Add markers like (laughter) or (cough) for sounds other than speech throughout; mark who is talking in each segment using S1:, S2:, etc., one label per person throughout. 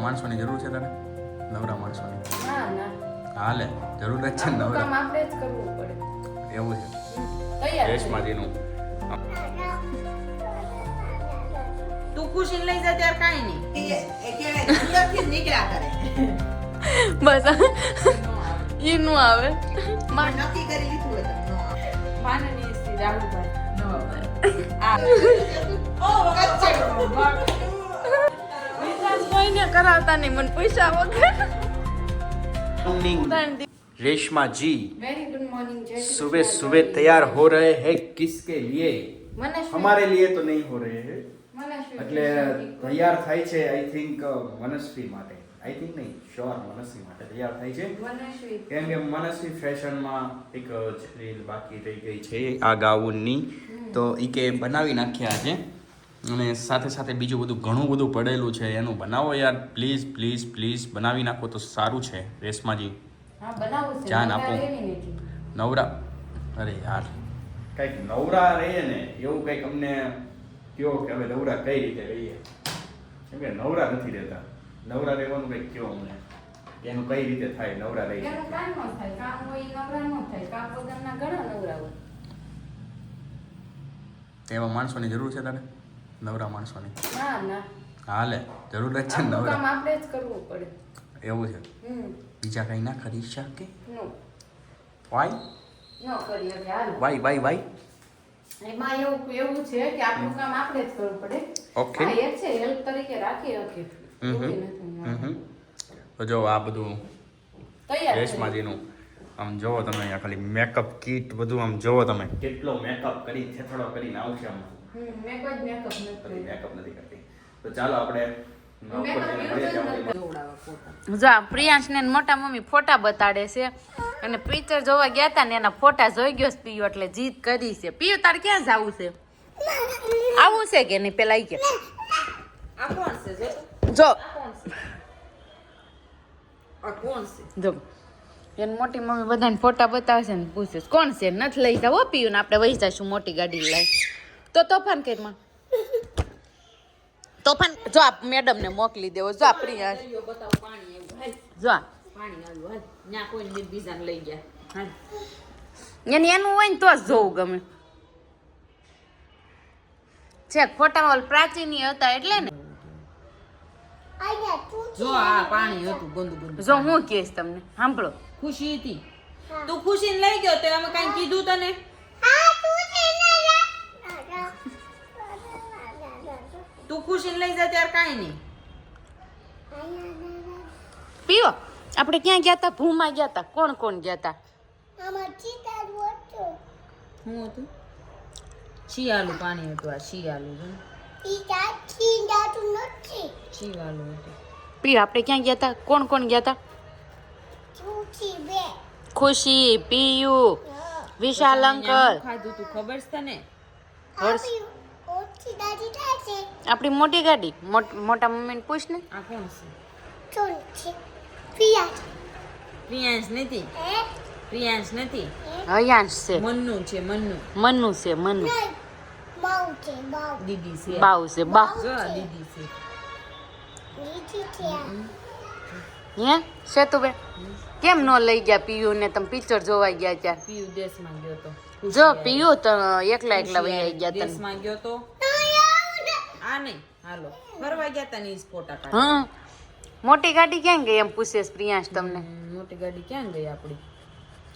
S1: માણસોની જરૂર છે તને? નવરા માણસોની. હાલે જરૂર જ છે ને
S2: આપણું કામ
S1: નવરા
S2: આપણે જ કરવું પડે.
S1: એવું છે. રેશમાજીનું
S2: તું ખુશી લઈ જા ત્યારે કાંઈ નહીં.
S3: એ- એ.
S4: બસ. નું આવે.
S3: નક્કી કરી લીધું હોય તો ન આવે.
S2: માનનીય શ્રી રાહુલભાઈ.
S3: ન આવે.
S2: આ.
S3: ઓહ, કચ્ચે.
S4: વિશ્વાસ કોઈને કરાવતા નહીં મને પૈસા વગર ત્રણ દી-
S1: Reshma ji
S2: very good morning જય શ્રી
S1: सुबह
S2: કૃષ્ણ.
S1: सुबह तैयार हो रहे हैं किसके लिए
S2: મને શું-
S1: हमारे लिए तो नहीं हो रहे हैं
S2: મને શું
S1: એટલે તૈયાર થાય છે આઈ થિંક મનસ્વી માટે આઈ થિંક નહીં શ્યોર મનસ્વી માટે તૈયાર થાય છે
S2: મને શું
S1: કેમ કે મનસ્વી ફેશનમાં એક જ રીલ બાકી રહી ગઈ છે આ ગાઉનની તો એ કે બનાવી નાખ્યા છે અને સાથે સાથે બીજું બધું ઘણું બધું પડેલું છે એનું બનાવો યાર. પ્લીઝ પ્લીઝ પ્લીઝ બનાવી નાખો તો સારું છે રેશમાજી.
S2: હા બનાવું
S1: જાન
S2: નવરા
S1: આપો. નવરા. અરે યાર. કંઈક નવરા રહીએ ને એવું કંઈક અમને કયો કે હવે નવરા કઈ રીતે રહીએ? કેમ કે નવરા નથી રહેતા. નવરા રહેવાનું કંઈક કયો અમને. એનું કઈ રીતે થાય નવરા રહીએ
S2: કામ ન થાય. કામ હોય નવરા ન થાય. કામ વગરના ઘણા નવરા હોય.
S1: એવા માણસોની જરૂર છે તારે? નવરા માણસોની.
S2: ના ના.
S1: હાલે જરૂર જ છે ને
S2: કામ
S1: નવરા
S2: આપણે જ કરવું પડે.
S1: એવું છે? બીજા કઈ ના કરી શકે?
S2: નો.
S1: વાય
S2: નો કરી હવે હાલ.
S1: વાય વાય વાય
S2: એમાં એવું એવું છે કે આપણું કામ આપણે જ કરવું પડે.
S1: ઓકે
S2: હા, એ છે હેલ્પ તરીકે રાખી શકીએ.
S1: હમ હમ. હમ હમ. તો જો આ બધું
S2: તૈયાર છે.
S1: રેશમાજીનું આમ જોવો તમે અહીંયા ખાલી મેકઅપ કીટ બધું આમ જોવો તમે. કેટલો મેકઅપ કરી થેથડો કરીને આવશે આમ.
S2: મેં કોઈ મેકઅપ નથી
S1: મેકઅપ નથી કરતી. તો ચાલો આપણે
S2: જ
S4: પ્રિયાંશને ને મોટા મમ્મી ફોટા બતાડે છે. અને પિક્ચર જોવા ગયા હતા ને એના ફોટા જોઈ ગયો પિયો એટલે જીદ કરી છે. પિયો તારે ક્યાં જવું છે? આવું છે કે નહીં? પેલા કે.
S2: આ કોણ છે જો?
S4: જો.
S2: આ કોણ છે? આ કોણ છે?
S4: જો. એને મોટી મમ્મી બધાને ફોટા બતાવશે ને પૂછે કોણ છે? નથી લઈ જાવ પીયું ને આપણે વહી જઈશું મોટી ગાડી લઈ. તો તોફાન કરીમાં તોફાન જો આ મેડમ ને મોકલી દેવો. જો આ પ્રિયાંશ
S2: દરિયો બતાવો પાણી આવ્યું હાલ.
S4: જો આ.
S2: પાણી આવ્યું. હાલ. ત્યાં કોઈને બીજાને લઈ ગયા.
S4: એનું હોય ને તો જ જોવું ગમે. છે ખોટા ઓલ પ્રાચીની હતા એટલે ને.
S2: જો આ પાણી હતું ગંદુ ગંદુ.
S4: જો હું કહીશ તમને સાંભળો.
S2: ખુશી હતી. તું ખુશી લઈ ગયો તે અમે કઈ કીધું તને? તું ખુશીને લઈ જા ત્યારે કાંઈ નહીં.
S4: પીવો આપણે ક્યાં ગયા હતા ભૂમાં ગયા હતા કોણ કોણ ગયા હતા.
S2: હું હતું? શિયાળું પાણી હતું આ શિયાળું શિયાળું હતું.
S4: પી આપણે ક્યાં ગયા હતા કોણ કોણ ગયા હતા ખુશી પીયુ વિશાલ અંકલ.
S2: ખાધું તું ખબર છે તને?
S4: હર્ષ આપણી મોટી ગાડી? મોટ- મમ્મીને પૂછ ને.
S2: આ કોણ છે? પ્રિયાંશ. નથી? પ્રિયાંશ નથી?
S4: હયાંશ છે.
S2: મન્નુ છે મન્નુ.
S4: મન્નુ છે મનુ
S2: દીદી છે.
S4: બાવ છે બાવ
S2: જો છે. દીદી છે.
S4: હે? સેતુબેન કેમ ન લઈ ગયા પીયુ ને તમે પિક્ચર જોવા ગયા ત્યાં.
S2: પીયુ દેશમાં ગયો તો.
S4: જો પીઓ તો એકલા એકલા વહી ગયા તને.
S2: દેશમાં ગયો તો? આ નહીં હાલો. ફરવા ગયા તા ની ફોટા કાઢ
S4: હા મોટી ગાડી ક્યાં ગઈ એમ પૂછે પ્રિયાંશ તમને?
S2: મોટી ગાડી ક્યાં ગઈ આપણી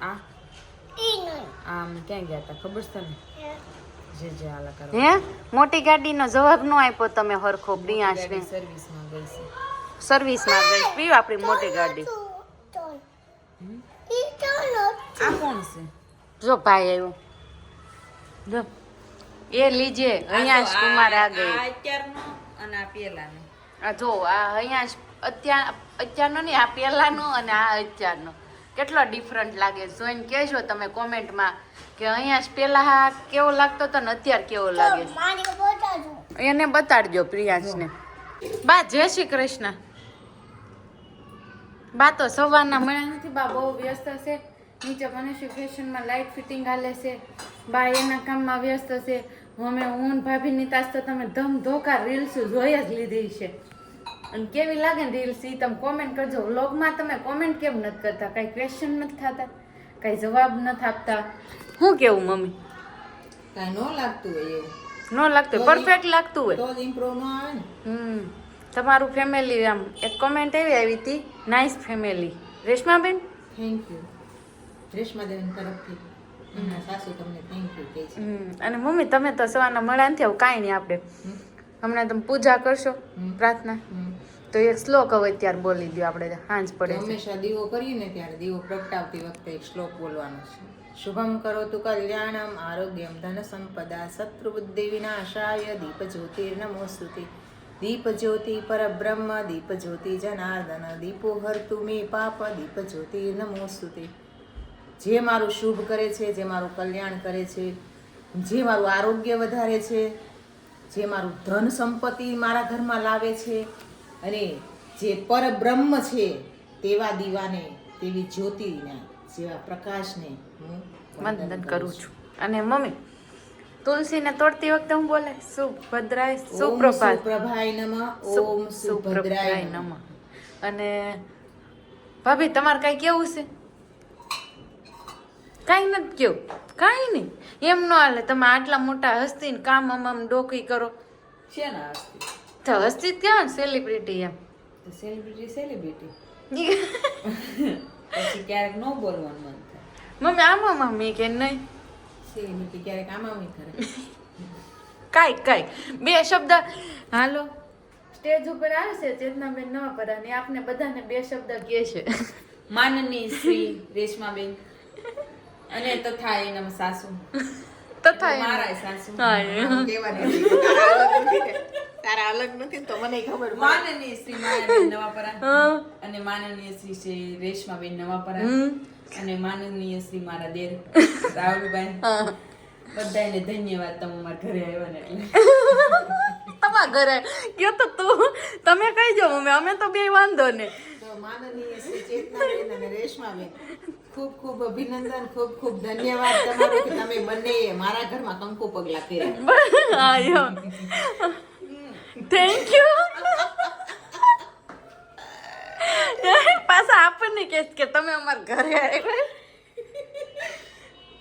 S2: આ? આમ ક્યાં ગયા તા? ખબર છે તને? જે જે હાલા કરો
S4: હે? મોટી ગાડીનો જવાબ ન આપ્યો તમે હરખો પ્રિયાશ
S2: ને. સર્વિસમાં ગઈ છે.
S4: સર્વિસમાં ગઈ પીવું આપણી મોટી ગાડી.
S2: આ કોણ છે?
S4: જો ભાઈ આવ્યો. જો. એ લીજે હયાંશ કુમાર આ ગઈ
S2: અત્યારનો અને આ પેલાનો
S4: આ જો આ હયાંશ અત્યાર અત્યારનો નહીં આ પહેલાનો અને આ અત્યારનો. કેટલો ડિફરન્ટ લાગે? જોઈને કહેજો તમે કોમેન્ટમાં કે અહીંયા પહેલાં કેવો લાગતો હતો ને અત્યારે કેવો લાગે. એને બતાડજો પ્રિયાંશને. બા જય શ્રી કૃષ્ણ. બા તો સવારના મળ્યા નથી બા બહુ વ્યસ્ત છે. નીચે મનુષ્ય ફેશનમાં લાઇટ ફિટિંગ હાલે છે બા એના કામમાં વ્યસ્ત છે. અમે હું ભાભી ની તાસ તો તમે ધમ ધોકા રીલ્સ જોઈ જ લીધી છે. અને કેવી લાગે ને રીલ્સ એ તમે કોમેન્ટ કરજો. વ્લોગમાં તમે કોમેન્ટ કેમ નથી કરતા? કાંઈ ક્વેશ્ચન નથી થતા? કાંઈ જવાબ નથી આપતા? શું કેવું મમ્મી?
S3: કાંઈ ન લાગતું હોય એવું.
S4: ન લાગતું પરફેક્ટ લાગતું હોય.
S3: તો ઇમ્પ્રુવ ન આવે ને.
S4: હમ. તમારું ફેમિલી આમ એક કોમેન્ટ એવી આવી હતી nice family Reshmaben?
S3: Thank you રેશમાદેવન તરફથી એમના સાસુ તમને થેન્ક યુ કહે છે.
S4: અને મમ્મી તમે તો સવારના મળ્યા નથી આવું કાંઈ નહીં આપણે. હમણાં તમે પૂજા કરશો. પ્રાર્થના. તો એક શ્લોક હવે ત્યારે બોલી દો આપણે સાંજ પડે
S3: હંમેશા દીવો કરીએ ને ત્યારે દીવો પ્રગટાવતી વખતે એક શ્લોક બોલવાનો છે. શુભમ કરો તું કલ્યાણમ આરોગ્યમ ધન સંપદા શત્રુ બુદ્ધિ વિનાશાય દીપ જ્યોતિર્નમોસ્તુતે દીપ જ્યોતિ પરબ્રહ્મ દીપ જ્યોતિ જનાર્દન દીપો હરતુ મે પાપ દીપ જ્યોતિર્નમોસ્તુતે જે મારું શુભ કરે છે જે મારું કલ્યાણ કરે છે જે મારું આરોગ્ય વધારે છે જે મારું ધન સંપત્તિ મારા ઘરમાં લાવે છે અને જે પરબ્રહ્મ છે તેવા દીવાને તેવી જ્યોતિને જેવા પ્રકાશને હું
S4: વંદન કરું છું. અને મમ્મી તુલસીને તોડતી વખતે હું બોલે સુભદ્રાય સુપ્રભાત.
S3: સુપ્રભાય નમઃ ઓમ સુભદ્રાય નમઃ.
S4: અને ભાભી તમારે કઈ કેવું છે? કાંઈ નથી કેવું કાંઈ નહીં. એમ ન હાલે તમે આટલા મોટા હસ્તી ને કામ આમ આમ ડોકી કરો.
S3: છે ને
S4: તો હસ્તી ક્યાં સેલિબ્રિટી એમ.
S3: સેલિબ્રિટી સેલિબ્રિટી (laughs) પછી ક્યારેક ન બોલવાનું મન થાય.
S4: મમ્મી આમાં મમ્મી કે નહીં?
S3: સેલિબ્રિટી ક્યારેક આમાં કરે. (laughs)
S4: કાંઈક કાંઈક. બે શબ્દ. હાલો. સ્ટેજ ઉપર આવે છે ચેતનાબેન નવાપરા ને આપને બધાને બે શબ્દ કહે છે. (laughs)
S2: માનની શ્રી રેશમાબેન. અને તથા એના સાસુ (laughs)
S4: તથા
S2: મારા સાસુ.
S3: તારા અલગ નથી ને. તારા અલગ નથી ને તો મને ખબર પડે.
S2: માનની શ્રી માયાબેન નવાપરા. (laughs) અને માનનીય શ્રી છે રેશમાબેન નવાપરા. અને માનનીય શ્રી મારા દેર (laughs) રાહુલભાઈ બધાને ધન્યવાદ તમે અમારા ઘરે આવ્યા ને એટલે
S4: તમારા ઘરે કયો તો તું તમે કહી જો મમ્મી અમે તો બે વાંધો ને
S3: તો માનનીય શ્રી ચેતનાબેન અને રેશમાબેન ખૂબ ખૂબ અભિનંદન ખૂબ ખૂબ ધન્યવાદ તમારો કે તમે બંને મારા ઘરમાં કંકુ પગલા કર્યા. (laughs)
S4: થેન્ક યુ પાછા આપણને કે કે તમે અમારા ઘરે આવ્યા.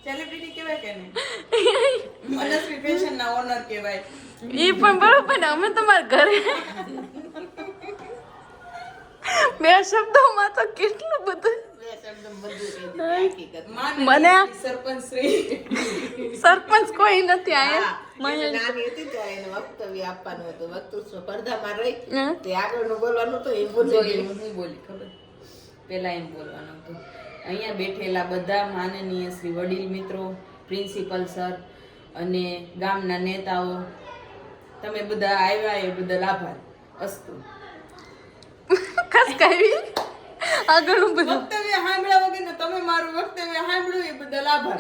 S2: સેલિબ્રિટી કહેવાય કે નહીં? (laughs) મનસ્વી ફેશન ના ઓનર કહેવાય.
S4: એ પણ બરોબર ને અમે તમારા ઘરે. બે શબ્દોમાં તો કેટલું બધું
S3: બધું
S4: મને
S2: સરપંચ
S4: સરપંચ કોઈ નથી આયા.
S3: નાની હતી ત્યારે એને વક્તવ્ય આપવાનું હતું. વક્તૃત્વ સ્પર્ધામાં રહી. તે આગળનું બોલવાનું હતું એ
S2: બોલી
S3: ગઈ.
S2: હું બોલી ખબર? પહેલા એમ બોલવાનું હતું. અહીંયા બેઠેલા બધા માનનીય શ્રી વડીલ મિત્રો પ્રિન્સિપલ સર અને ગામના નેતાઓ તમે બધા આવ્યા એ બદલ આભાર. અસ્તુ. (laughs)
S4: ખસકાવી આગળનું બધું
S2: વક્તવ્ય સાંભળ્યા વગર તમે મારું વક્તવ્ય સાંભળ્યું એ બદલ આભાર.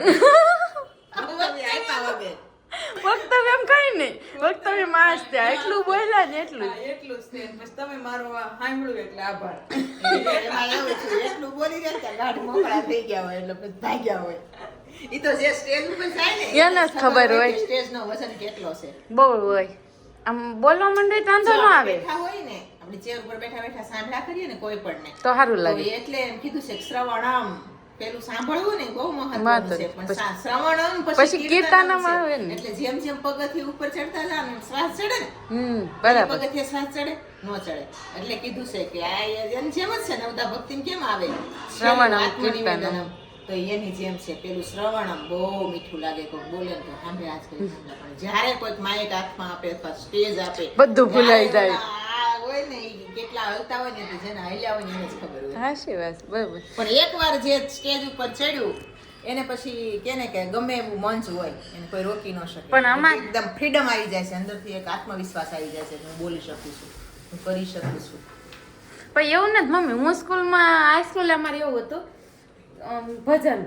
S3: વક્તવ્ય આપ્યા વગર.
S4: વક્તવ્ય એમ કઈ નહીં. વક્તવ્ય માણસ ત્યાં એટલું બોલ્યા ને એટલું
S2: એટલું જ બસ તમે મારું સાંભળ્યું એટલે આભાર.
S3: એટલું બોલી રહ્યા ત્યાં ગાઢ મોકળા થઈ ગયા હોય એટલે પછી ભાગ્યા હોય. ઈ તો જે સ્ટેજ ઉપર થાય ને
S4: એને જ ખબર હોય.
S3: સ્ટેજ નો વજન કેટલો છે?
S4: બહુ હોય. આમ બોલવા માંડે વાંધો ન આવે.
S3: હોય ને આપણે ચેર ઉપર બેઠા બેઠા સાંભળા કરીએ ને કોઈ પણ ને
S4: તો સારું લાગે
S3: એટલે એમ કીધું છે શ્રવણ પેલું સાંભળવું ને બહુ મહત્વનું. છે પણ શ્રવણ
S4: પછી કીર્તનમ આવે ને.
S3: એટલે જેમ જેમ પગથી ઉપર ચડતા જાવ ને શ્વાસ ચડે ને
S4: હમ બરાબર
S3: પગથિયે શ્વાસ ચડે ન ચડે એટલે કીધું છે કે આ એની જેમ જ છે નવદા ભક્તિ કેમ આવે
S4: શ્રવણ
S3: આત્મનિવેદનમ. તો એની જેમ છે પેલું શ્રવણમ બહુ મીઠું લાગે કોઈ બોલે તો સાંભળે આજ કરી સાંભળે. પણ જ્યારે કોઈક માઇક હાથમાં આપે અથવા સ્ટેજ આપે
S4: બધું ભૂલાઈ જાય.
S3: આ હોય ને કેટલા હલતા હોય ને જેને હાલ્યા હોય એને જ ખબર હોય.
S4: હાશી વાત બરાબર.
S3: પણ એકવાર જે સ્ટેજ ઉપર ચડ્યું એને પછી કે ને કે ગમે એવું મંચ હોય એને કોઈ રોકી ન શકે.
S4: પણ આમાં-
S3: એકદમ ફ્રીડમ આવી જાય છે અંદરથી એક આત્મવિશ્વાસ આવી જાય છે કે હું બોલી શકું છું હું કરી શકું છું.
S4: પણ એવું નથી મમ્મી હું સ્કૂલમાં હાઈસ્કૂલ અમારે એવું હતું ભજન.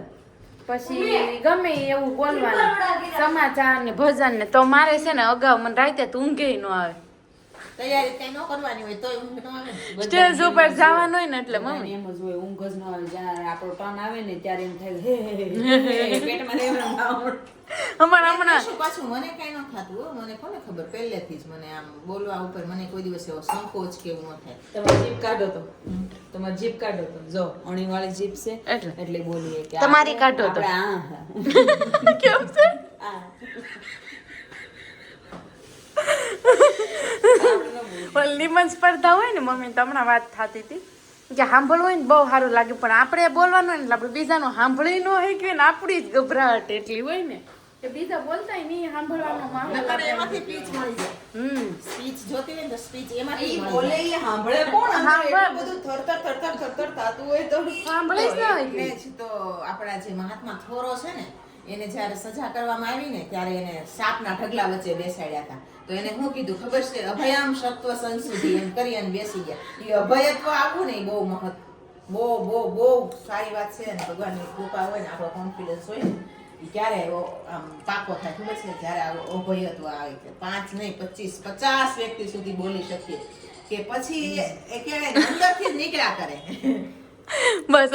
S4: પછી ગમે એવું બોલવાનું સમાચાર ને ભજન ને તો મારે છે ને અગાઉ મને રાતે તો ઊંઘે ન આવે.
S3: તૈયારી કઈ ન કરવાની હોય તોય ઊંઘ ન આવે.
S4: સ્ટેજ ઉપર જવાનું હોય ને એટલે મમ્મી.
S2: એમ જ હોય ઊંઘ જ ન આવે. જ્યારે આપણો ટર્ન આવે ને ત્યારે એમ થાય હે હે, હે, હે, પેટમાં રેવડમ આવડ.
S4: હમણાં
S3: શું પાછું મને કઈ ન થતું મને કોને ખબર? પહેલેથી જ મને આમ બોલવા ઉપર મને કોઈ દિવસ એવો સંકોચ કે એવું ન થાય.
S2: તમારી જીભ કાઢો તો. તમારી જીભ કાઢો તો. જો અણી વાળી જીભ છે
S4: એટલે?
S2: એટલે બોલીએ કે
S4: તમારી કાઢો તો.
S2: હા. (laughs)
S4: કેમ છે
S2: આ.
S4: ઓલી નિબંધ સ્પર્ધા હોય ને મમ્મી તો હમણાં વાત થતી હતી. કે સાંભળવું હોય ને બહુ સારું લાગે પણ આપણે બોલવાનું હોય ને આપણે બીજાનું સાંભળી ન હોય કે ને આપણી જ ગભરાટ એટલી હોય ને. કે બીજા બોલતા નહીં સાંભળવાનો માહોલ
S3: એમાંથી સ્પીચ મળી જાય.
S4: હમ.
S3: સ્પીચ જોતી હોય ને સ્પીચ એમાંથી
S2: ઈ બોલે ઈ સાંભળે કોણ?
S4: સાંભળે.
S2: બધું થરથર થરથર થરથર થાતું હોય તો.
S4: સાંભળે જ ન હોય
S3: તો આપણા જે મહાત્મા થોરો છે ને એને જ્યારે સજા કરવામાં આવી ને ત્યારે એને સાપના ઢગલા વચ્ચે બેસાડ્યા હતા. તો એને શું કીધું, ખબર છે, અભયામ સત્વ સંશુદ્ધિ એમ કરી અને બેસી ગયા. એ અભયત્વ આપવું ને એ બહુ મહત્વ, બહુ બહુ બહુ સારી વાત છે અને ભગવાનની કૃપા હોય ને, આપણો કોન્ફિડન્સ હોય ને એ ક્યારે એવો આમ, પાકો થાય, ખબર છે? જ્યારે આવો અભયત્વ આવે છે. પાંચ નહીં, પચીસ, પચાસ વ્યક્તિ સુધી બોલી શકીએ કે પછી એ કહેવાય અંદરથી જ નીકળ્યા કરે.
S4: બસ.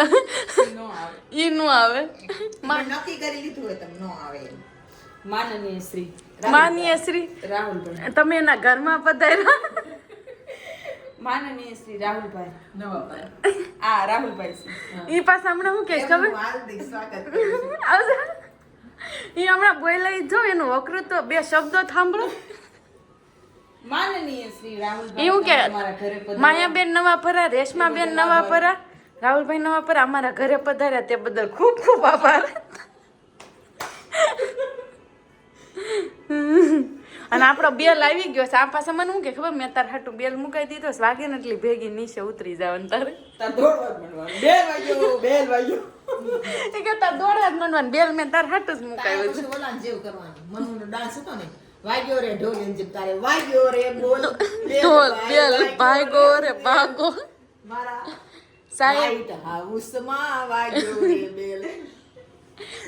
S2: નો આવે.
S4: ઈ નું આવે.
S3: નક્કી કરી લીધું હોય તમે નો આવે
S2: માનનીય શ્રી
S4: માનીય શ્રી
S2: રાહુલભાઈ
S4: તમે એના ઘરમાં પધાર્યા?
S2: માનનીય શ્રી રાહુલભાઈ આ રાહુલભાઈ છે.
S4: ઈ પાછા હમણાં શું કે ખબર?
S3: હાર્દિક સ્વાગત
S4: ઈ હમણાં બોલાઈ જો એનું વકૃત્વ બે શબ્દો સાંભળો.
S2: માનનીય શ્રી રાહુલભાઈ
S4: એવું કે. માયાબેન નવા ફરા રેશમાબેન નવા પરા રાહુલભાઈ નવા પરા અમારા ઘરે પધાર્યા તે બદલ ખૂબ ખૂબ આભાર. અને આપણો બેલ આવી ગયો છે. આ પાસે મને શું કે ખબર? મેં તાર હાટું બેલ મુકાઈ દીધો છે. વાગે ને એટલી ભેગી નીચે ઉતરી જવાનું તારે.
S2: તાર દોડવા જ માંડવાનું. બેલ વાગ્યો બેલ વાગ્યો.
S4: એ કે તાર દોડા જ મનવાનું બેલ મેં તાર હાટું જ મુકાયું છે.
S3: ઓલાને જેવું કરવાનું. મનનો ડાન્સ હતો ને વાગ્યો રે ઢોલ એમ તારે વાગ્યો રે બોલ. બેલ
S4: ઢોલ બેલ ભાગો રે ભાગો.
S3: મારા
S4: સાહેબ.
S3: હાઉસમાં વાગ્યો બેલ.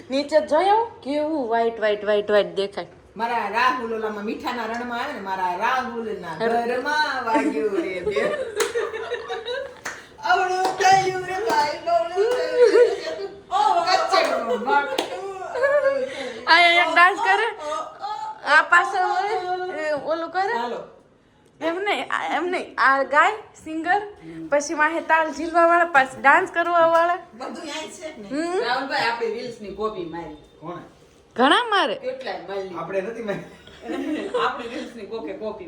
S4: નીચે જોયો? કેવું વાઈટ વાઈટ વાઈટ વાઈટ દેખાય.
S3: મારા રાહુલ ઓલામાં મીઠાના રણમાં આવે ને મારા રાહુલના ઘરમાં વાગ્યો રે બેલ. અવળું થયું રે ભાઈ થયું ઓ કચ્ચેડું
S4: આ એક ડાન્સ કરે. આ પાછળ ઓલું કરે?
S2: હાલો
S4: એમ નહીં આ- એમ નહીં. આ ગાય સિંગર પછી માહે તાલ ઝીલવા વાળા પાછું ડાન્સ કરવા વાળા
S3: બધું છે
S2: રાહુલભાઈ આપણી રીલ્સની કોપી મારી.
S1: કોણે?
S4: ઘણા મારે.
S1: આપણે નથી મેં
S2: આપણી રીલ્સની કોકે કોપી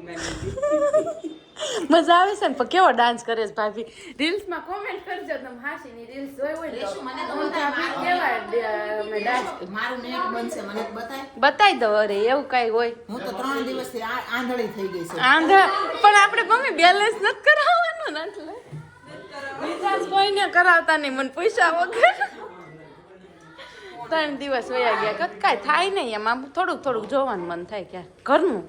S4: મજા આવે છે ને પણ કેવો ડાન્સ કરે છે ભાભી? રીલ્સમાં કોમેન્ટ કરજો તમે હાસીની રીલ્સ જોઈ હોય ને
S3: મને તો
S4: તો ભાભી કેવા ડાન્સ
S3: મારું નેટ બનશે મને તો બતાય.
S4: બતાવી દો અરે એવું કઈ હોય.
S3: હું તો ત્રણ દિવસથી આ- આંધળી થઈ ગઈ છું.
S4: આંધળ પણ આપણે મમ્મી બેલેન્સ નથી કરાવવાનું ને એટલે. બીજા કોઈને કરાવતા નહીં મને પૈસા વગર. ત્રણ દિવસ વયા ગયા. કત કાંઈ થાય નહીં એમ. આમ થોડુંક થોડુંક જોવાનું મન થાય કે ઘરનું?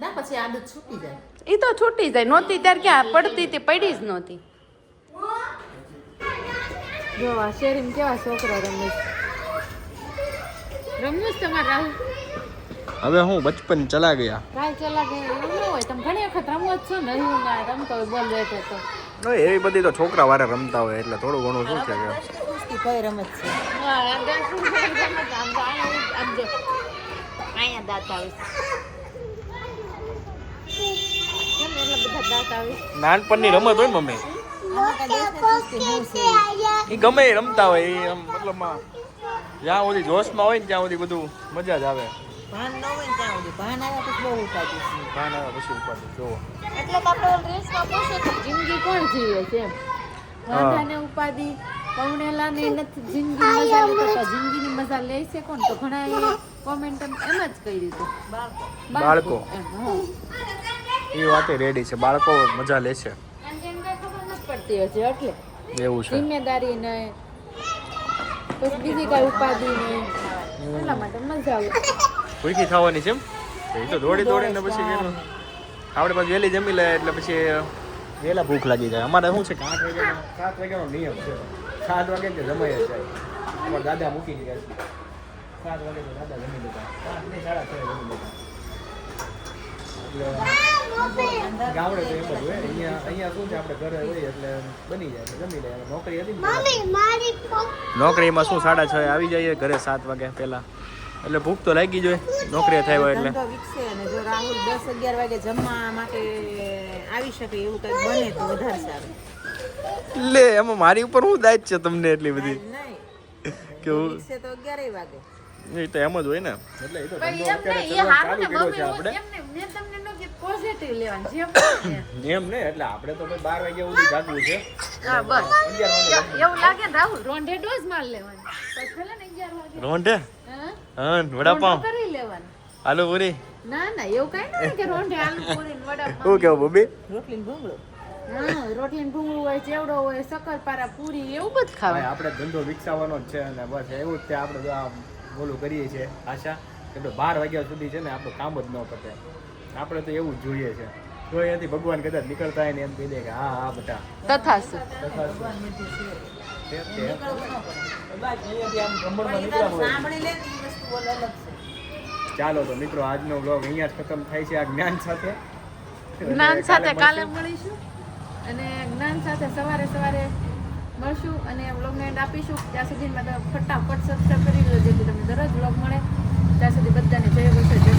S3: ના પછી આદત છૂટી જાય.
S4: એ તો છૂટી જાય. નહોતી ત્યારે ક્યાં પડતી તે પડી જ નહોતી. જો આ શેરીમાં કેવા છોકરા રમે છે? રમવું જ તમારે રાહુલ?
S1: હવે હું બચપન ચલા ગયા.
S4: કાંઈ ચલા ગયા એવું ન હોય. તમે ઘણી વખત રમો જ છો ને? હું ના રમતો હોય બોલ રહેતો તો.
S1: એવી બધી તો છોકરા વારે રમતા હોય એટલે થોડું ઘણું શું છે કે?
S3: કુસ્તી કઈ રમત છે.
S4: અહીંયા જો. દાંત આવે?
S1: નાનપણની રમત હોય મમ્મી? એ ગમે રમતા હોય એ મતલબ જ્યાં સુધી જોશમાં હોય ને ત્યાં સુધી બધું મજા જ આવે.
S3: ભાન ન હોય ને ત્યાં સુધી. ભાન આવ્યા પછી બહુ ઉપાડી
S1: ભાન આવ્યા પછી ઉપાડી જોવો.
S4: એટલે આપણે રેસમાં પૂછે જિંદગી કોણ જીવે છે એમ? વાંધાને ઉપાધિ પૌણેલાને નથી જિંદગી મજા લેતા જિંદગીની મજા લે છે કોણ? તો ઘણા કોમેન્ટ એમ જ કરી દીધું.
S1: બાળકો. એ વાતે રેડી છે. બાળકો મજા લે છે.
S4: પડતી એટલે.
S1: એવું છે.
S4: જિમ્મેદારી નહીં પછી બીજી કઈ ઉપાધિ નહીં એટલા માટે મજા આવે
S1: ભૂખી થવાની છે એમ? એ તો દોડી દોડીને પછી આપણે પાછું વહેલી જમી લે એટલે પછી વહેલા ભૂખ લાગી જાય. અમારે શું છે કે આઠ વાગ્યાનો સાત વાગ્યાનો નિયમ છે. સાત વાગે તે જમાઈ જાય અમારા દાદા મૂકી ગયા છે. સાત વાગે તો દાદા જમી લેતા. પાંચ ને સાડા છ જમી લેતા. એટલે ગામડે તો એમ જ હોય. અહીંયા અહીંયા શું છે? આપણે ઘરે હોય એટલે બની જાય. જમી લે. નોકરી હતી
S5: નોકરીમાં શું સાડા છ આવી જઈએ ઘરે સાત વાગે પહેલા. એટલે ભૂખ તો લાગી જોઈએ નોકરી થાય હોય એટલે
S3: વિકસે અને જો રાહુલ દસ અગિયાર વાગે જમવા માટે આવી શકે એવું કંઈક બને તો વધારે સારું.
S5: લે એમાં મારી ઉપર હું દાજ છે તમને એટલી બધી? (laughs) કેવું?
S3: વિકસે તો અગિયાર વાગે.
S5: એ તો એમ જ હોય ને.
S1: એટલે એ તો
S4: એમ ને
S1: ચાલુ કર્યો છે આપણે.
S4: મેં તમને ન કીધું positive લેવાનું, જે પણ છે.
S1: એમ ને (coughs) એટલે આપણે તો ભાઈ બાર વાગ્યા સુધી જાગવું છે.
S4: હા, બસ.
S1: અગિયાર વાગે
S4: એમ- એવું લાગે રાહુલ રોંઢે ડોઝ માર લેવાની. પછી ને 11 વાગે.
S5: રોંઢે?
S4: હા?
S5: હા વડાપાવ
S4: કરી લેવાનું.
S5: આલુ પૂરી?
S4: ના ના એવું કઈ ના કે રોંઢે આલુ પૂરી ને વડાપાવ.
S5: શું કેવું બોબી?
S3: રોટલી ભૂંગળો.
S4: રોટલી ને ભૂંગળું હોય ચેવડો હોય શક્કરપારા પૂરી એવું બધું
S1: ભાઈ આપણે ધંધો વિકસાવવાનો જ છે અને બસ એવું જ તે આપણે બોલું કરીએ છીએ આશા કે બાર વાગ્યા સુધી છે ને આપણું કામ જ ન પતે. આપણે તો એવું જ જોઈએ છે. તો અહીંયાથી ભગવાન કદાચ નીકળતા હોય ને એમ કહી દે કે હા હા બધા.
S4: તથાસ્તુ.
S1: તે જ તે. કદાચ અહીંયાથી આમ ભ્રમણમાં નીકળ્યા હોય.
S3: સાંભળી લે ને એ વસ્તુ બોલ અલગ છે.
S1: ચાલો તો મિત્રો આજનો બ્લોગ અહીંયા જ ખતમ થાય છે આ જ્ઞાન સાથે.
S4: જ્ઞાન સાથે કાલે
S1: મળશું.
S4: અને જ્ઞાન સાથે સવારે સવારે મળશું અને વ્લોગને એન્ડ આપીશું. ત્યાં સુધીમાં ફટાફટ સબસ્ક્રાઈબ કરી લો જેથી તમને દરરોજ વ્લોગ મળે. ત્યાં સુધી બધાને જય વસે જય